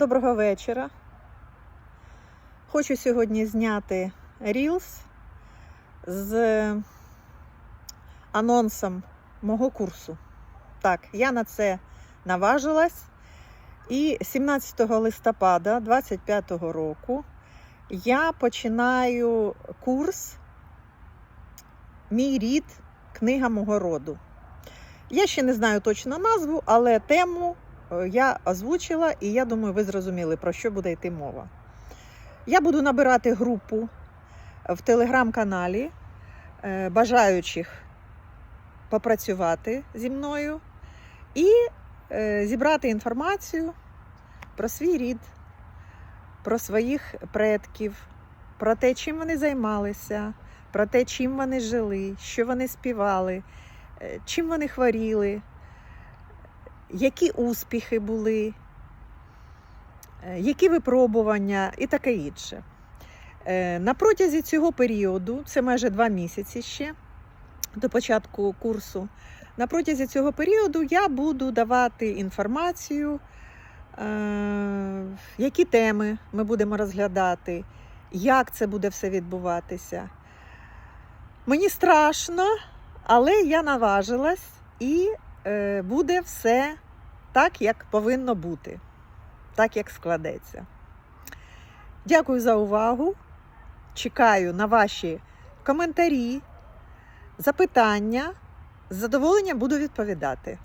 Доброго вечора. Хочу сьогодні зняти Reels з анонсом мого курсу. Так, я на це наважилась. І 17 листопада 2025 року я починаю курс Мій рід книга мого роду. Я ще не знаю точно назву, але тему я озвучила, і я думаю, ви зрозуміли, про що буде йти мова. Я буду набирати групу в телеграм-каналі е, бажаючих попрацювати зі мною і е, зібрати інформацію про свій рід, про своїх предків, про те, чим вони займалися, про те, чим вони жили, що вони співали, е, чим вони хворіли, які успіхи були, е, які випробування і таке інше. Е, На протязі цього періоду, це майже два місяці ще до початку курсу, на протязі цього періоду я буду давати інформацію, е, які теми ми будемо розглядати, як це буде все відбуватися. Мені страшно, але я наважилась і буде все так, як повинно бути, так, як складеться. Дякую за увагу. Чекаю на ваші коментарі, запитання. З задоволенням буду відповідати.